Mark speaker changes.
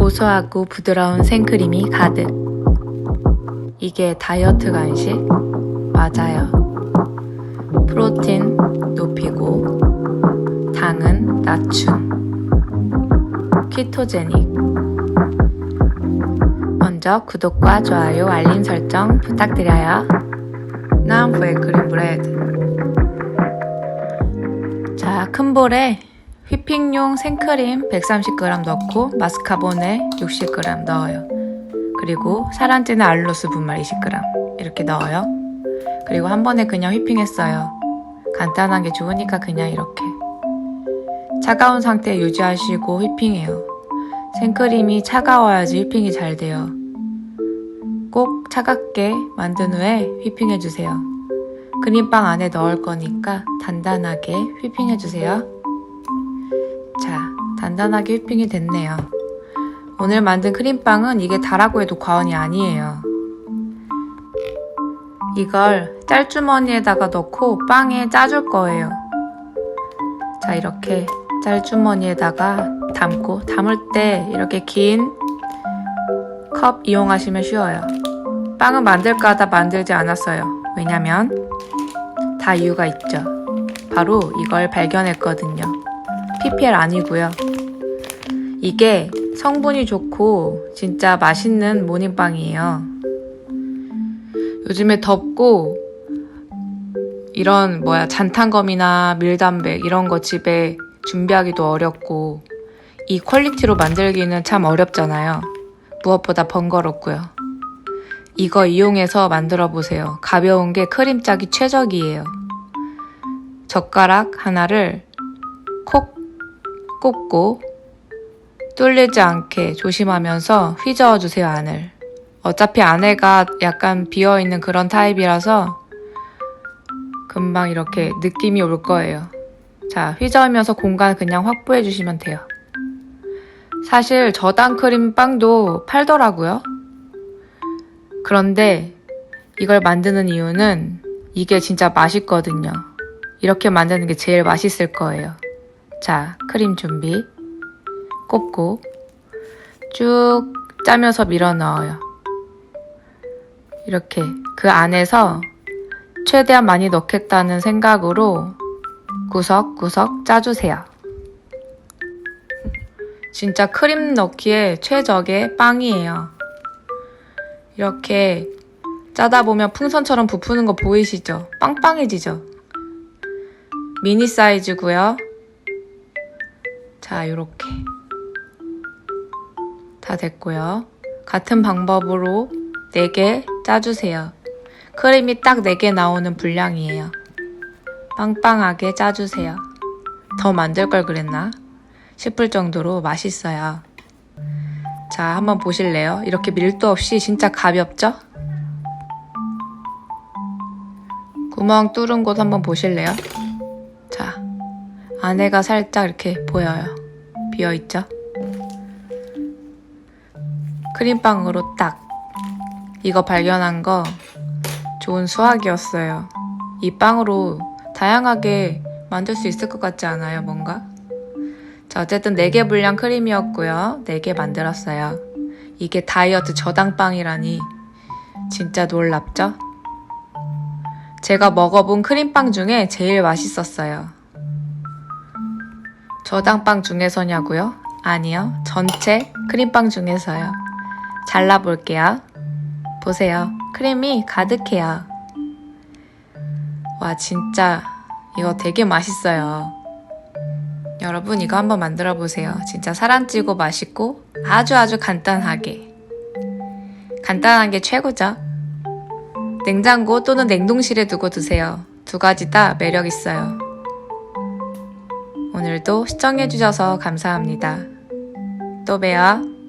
Speaker 1: 고소하고 부드러운 생크림이 가득. 이게 다이어트 간식? 맞아요. 프로틴 높이고, 당은 낮춤. 키토제닉. 먼저 구독과 좋아요, 알림 설정 부탁드려요. 난 브레이크린 브레드. 자, 큰 볼에 휘핑용 생크림 130g 넣고 마스카포네 60g 넣어요. 그리고 사란티는 알로스 분말 20g 이렇게 넣어요. 그리고 한 번에 그냥 휘핑했어요. 간단한 게 좋으니까 그냥 이렇게. 차가운 상태 유지하시고 휘핑해요. 생크림이 차가워야지 휘핑이 잘 돼요. 꼭 차갑게 만든 후에 휘핑해주세요. 크림빵 안에 넣을 거니까 단단하게 휘핑해주세요. 자, 단단하게 휘핑이 됐네요. 오늘 만든 크림빵은 이게 다라고 해도 과언이 아니에요. 이걸 짤주머니에다가 넣고 빵에 짜줄 거예요. 자, 이렇게 짤주머니에다가 담고, 담을 때 이렇게 긴 컵 이용하시면 쉬워요. 빵은 만들까 하다 만들지 않았어요. 왜냐면 다 이유가 있죠. 바로 이걸 발견했거든요. PPL 아니고요. 이게 성분이 좋고 진짜 맛있는 모닝빵이에요. 요즘에 덥고 이런 뭐야 잔탄검이나 밀담백 이런 거 집에 준비하기도 어렵고 이 퀄리티로 만들기는 참 어렵잖아요. 무엇보다 번거롭고요. 이거 이용해서 만들어 보세요. 가벼운 게 크림 짜기 최적이에요. 젓가락 하나를 콕 꼽고 뚫리지 않게 조심하면서 휘저어 주세요, 안을. 어차피 안에가 약간 비어 있는 그런 타입이라서 금방 이렇게 느낌이 올 거예요. 자, 휘저으면서 공간 그냥 확보해 주시면 돼요. 사실 저당 크림 빵도 팔더라고요. 그런데 이걸 만드는 이유는 이게 진짜 맛있거든요. 이렇게 만드는 게 제일 맛있을 거예요. 자, 크림 준비. 꼽고 쭉 짜면서 밀어 넣어요. 이렇게 그 안에서 최대한 많이 넣겠다는 생각으로 구석구석 짜주세요. 진짜 크림 넣기에 최적의 빵이에요. 이렇게 짜다 보면 풍선처럼 부푸는 거 보이시죠? 빵빵해지죠? 미니 사이즈고요. 자, 요렇게. 다 됐고요. 같은 방법으로 4개 짜주세요. 크림이 딱 4개 나오는 분량이에요. 빵빵하게 짜주세요. 더 만들 걸 그랬나? 싶을 정도로 맛있어요. 자, 한번 보실래요? 이렇게 밀도 없이 진짜 가볍죠? 구멍 뚫은 곳 한번 보실래요? 자, 안에가 살짝 이렇게 보여요. 비어 있죠? 크림빵으로 딱. 이거 발견한 거 좋은 수학이었어요. 이 빵으로 다양하게 만들 수 있을 것 같지 않아요, 뭔가? 자, 어쨌든 4개 분량 크림이었고요. 4개 만들었어요. 이게 다이어트 저당빵이라니 진짜 놀랍죠? 제가 먹어본 크림빵 중에 제일 맛있었어요. 저당빵 중에서냐고요? 아니요. 전체 크림빵 중에서요. 잘라볼게요. 보세요. 크림이 가득해요. 와, 진짜 이거 되게 맛있어요. 여러분 이거 한번 만들어 보세요. 진짜 살안 찌고 맛있고 아주 아주 간단하게. 간단한 게 최고죠. 냉장고 또는 냉동실에 두고 드세요. 두 가지 다 매력 있어요. 오늘도 시청해주셔서 감사합니다. 또 봬요.